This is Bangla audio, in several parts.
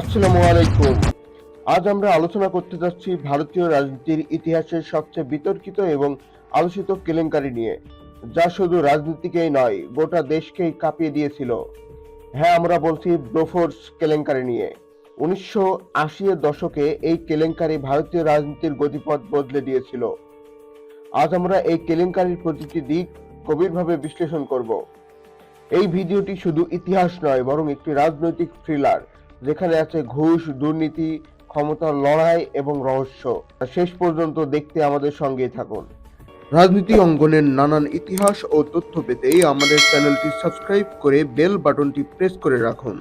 আসসালামু আলাইকুম। আজ আমরা আলোচনা করতে যাচ্ছি ভারতীয় রাজনীতির ইতিহাসের সবচেয়ে বিতর্কিত এবং আলোচিত কেলেঙ্কারি নিয়ে, যা শুধু রাজনীতিকেই নয়, গোটা দেশকেই কাঁপিয়ে দিয়েছিল। হ্যাঁ আমরা বলছি ব্রোফোর্স কেলেঙ্কারি নিয়ে। উনিশশো আশির দশকে এই কেলেঙ্কারি ভারতীয় রাজনীতির গতিপথ বদলে দিয়েছিল। আজ আমরা এই কেলেঙ্কারির প্রতিটি দিক গভীরভাবে বিশ্লেষণ করব। এই ভিডিওটি শুধু ইতিহাস নয়, বরং একটি রাজনৈতিক থ্রিলার। যেখানে আছে ঘুষ দুর্নীতি ক্ষমতার লড়াই এবং রহস্য। শেষ পর্যন্ত দেখতে আমাদের সঙ্গেই থাকুন। রাজনীতি অঙ্গনের নানান ইতিহাস ও তথ্য পেতে আমাদের চ্যানেলটি সাবস্ক্রাইব করে বেল বাটনটি প্রেস করে রাখুন।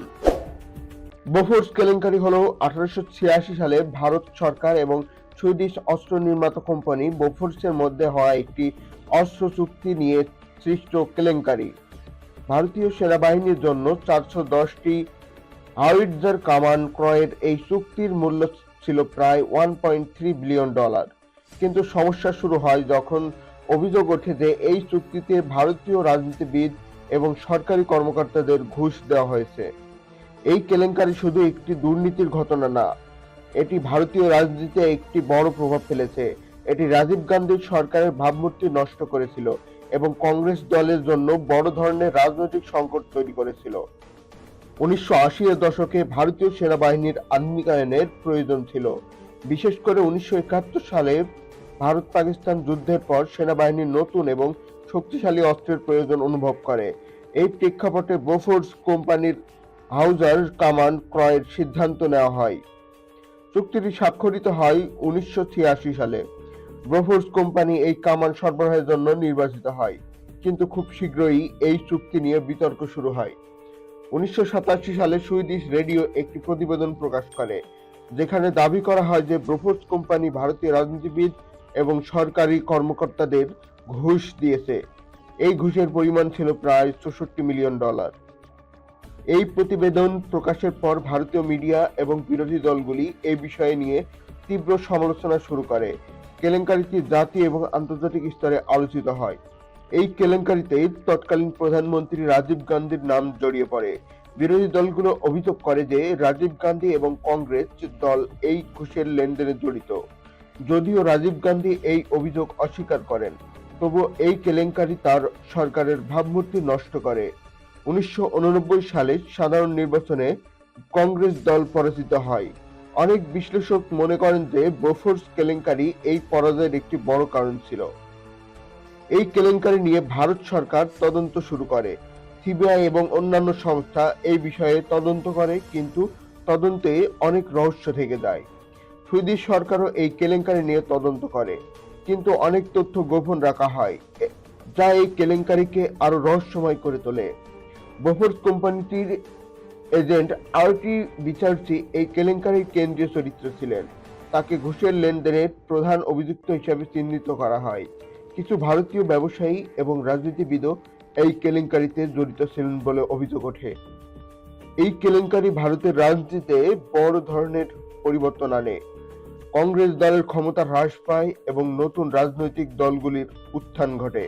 বোফোর্স কেলেঙ্কারি হলো আঠারোশো ছিয়াশি সালে ভারত সরকার এবং সুইডিশ অস্ত্র নির্মাতা কোম্পানি বোফোর্সের মধ্যে হওয়া একটি অস্ত্র চুক্তি নিয়ে সৃষ্ট কেলেঙ্কারি। ভারতীয় সেনাবাহিনীর জন্য চারশো দশটি হাউইটজার কামান ক্রয়ের এই চুক্তির মূল্য ছিল প্রায় one point three billion dollar কিন্তু সমস্যা শুরু হয় যখন অভিযোগ ওঠে যে এই চুক্তিতে ভারতীয় রাজনীতিবিদ এবং সরকারি কর্মকর্তাদের ঘুষ দেওয়া হয়েছে। এই কেলেঙ্কারি শুধু একটি দুর্নীতির ঘটনা না, এটি ভারতীয় রাজনীতিতে একটি বড় প্রভাব ফেলেছে। এটি রাজীব গান্ধীর সরকারের ভাবমূর্তি নষ্ট করেছিল এবং কংগ্রেস দলের জন্য বড় ধরনের রাজনৈতিক সংকট তৈরি করেছিল। উনিশশো এর দশকে ভারতীয় সেনাবাহিনীর আধুনিকায়নের প্রয়োজন ছিল। বিশেষ করে উনিশশো একাত্তর সালে ভারত পাকিস্তান যুদ্ধের পর সেনাবাহিনীর নতুন এবং শক্তিশালী অস্ত্রের প্রয়োজন অনুভব করে। এই প্রেক্ষাপটে বোফোর্স কোম্পানির হাউজার কামান ক্রয়ের সিদ্ধান্ত নেওয়া হয়। চুক্তিটি স্বাক্ষরিত হয় উনিশশো ছিয়াশি সালে। ব্রোফোর্স কোম্পানি এই কামান সরবরাহের জন্য নির্বাচিত হয়, কিন্তু খুব শীঘ্রই এই চুক্তি নিয়ে বিতর্ক শুরু হয়। উনিশশো সাতাশি সালে সুইডিশ রেডিও একটি প্রতিবেদন প্রকাশ করে, যেখানে দাবি করা হয় যে ব্রোফোর্স কোম্পানি ভারতীয় রাজনীতিবিদ এবং সরকারি কর্মকর্তাদের ঘুষ দিয়েছে। এই ঘুষের পরিমাণ ছিল প্রায় চৌষট্টি মিলিয়ন ডলার। এই প্রতিবেদন প্রকাশের পর ভারতীয় মিডিয়া এবং বিরোধী দলগুলি এই বিষয়ে নিয়ে তীব্র সমালোচনা শুরু করে। কেলেঙ্কারিটি জাতীয় এবং আন্তর্জাতিক স্তরে আলোচিত হয়। এই কেলেঙ্কারিতে তৎকালীন প্রধানমন্ত্রী রাজীব গান্ধীর নাম জড়িয়ে পড়ে। বিরোধী দলগুলো অভিযোগ করে যে রাজীব গান্ধী এবং কংগ্রেস দল এই ঘুষের লেনদেনে জড়িত। যদিও রাজীব গান্ধী এই অভিযোগ অস্বীকার করেন তবু এই কেলেঙ্কারি তার সরকারের ভাবমূর্তি নষ্ট করে। উনিশশো উননব্বই সালে সাধারণ নির্বাচনে কংগ্রেস দল পরাজিত হয়। অনেক বিশ্লেষক মনে করেন যে বোফোর্স কেলেঙ্কারি এই পরাজয়ের একটি বড় কারণ ছিল। এই কেলেঙ্কারি নিয়ে ভারত সরকার তদন্ত শুরু করে। সিবিআই এবং অন্যান্য সংস্থা এই বিষয়ে তদন্ত করে, কিন্তু তদন্তে অনেক রহস্য থেকে যায়। সুইডিশ সরকারও এই কেলেঙ্কারি নিয়ে তদন্ত করে, কিন্তু অনেক তথ্য গোপন রাখা হয়, যা এই কেলেঙ্কারিকে আরও রহস্যময় করে তোলে। বোফোর্স কোম্পানিটির এজেন্ট আরটি বিচার্চি এই কেলেঙ্কারির কেন্দ্রীয় চরিত্র ছিলেন। তাকে ঘুষের লেনদেনের প্রধান অভিযুক্ত হিসাবে চিহ্নিত করা হয়। কিছু ভারতীয় ব্যবসায়ী এবং রাজনীতিবিদও এই কেলেঙ্কারিতে জড়িত ছিলেন বলে অভিযোগ ওঠে। এই কেলেঙ্কারি ভারতের রাজনীতিতে বড় ধরনের পরিবর্তন আনে। কংগ্রেস দলের ক্ষমতা হ্রাস পায় এবং নতুন রাজনৈতিক দলগুলির উত্থান ঘটে।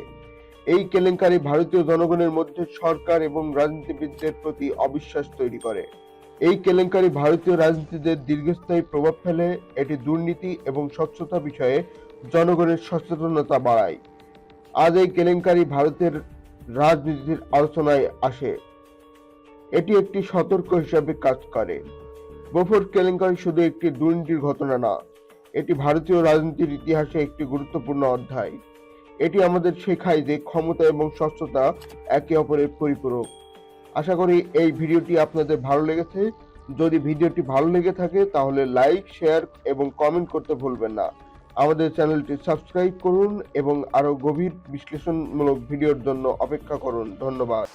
এই কেলেঙ্কারি ভারতীয় জনগণের মধ্যে সরকার এবং রাজনীতিবিদদের প্রতি অবিশ্বাস তৈরি করে। এই কেলেঙ্কারি ভারতীয় রাজনীতিতে দীর্ঘস্থায়ী প্রভাব ফেলে, এটি দুর্নীতি এবং স্বচ্ছতা বিষয়ে জনগণের সচেতনতা বাড়ায়। আজ এই কেলেঙ্কারি ভারতের রাজনীতির আলোচনায় আসে। এটি একটি সতর্ক হিসাবে কাজ করে। বোফোর কেলেঙ্কারি শুধু একটি দুর্নীতির ঘটনা না, এটি ভারতীয় রাজনীতির ইতিহাসে একটি গুরুত্বপূর্ণ অধ্যায়। এটি আমাদের শেখায় যে ক্ষমতা এবং স্বচ্ছতা একে অপরের পরিপূরক। আশা করি এই ভিডিওটি আপনাদের ভালো লেগেছে। যদি ভিডিওটি ভালো লেগে থাকে, তাহলে লাইক, শেয়ার এবং কমেন্ট করতে ভুলবেন না। আমাদের চ্যানেলটি সাবস্ক্রাইব করুন এবং আরও গভীর বিশ্লেষণমূলক ভিডিওর জন্য অপেক্ষা করুন। ধন্যবাদ।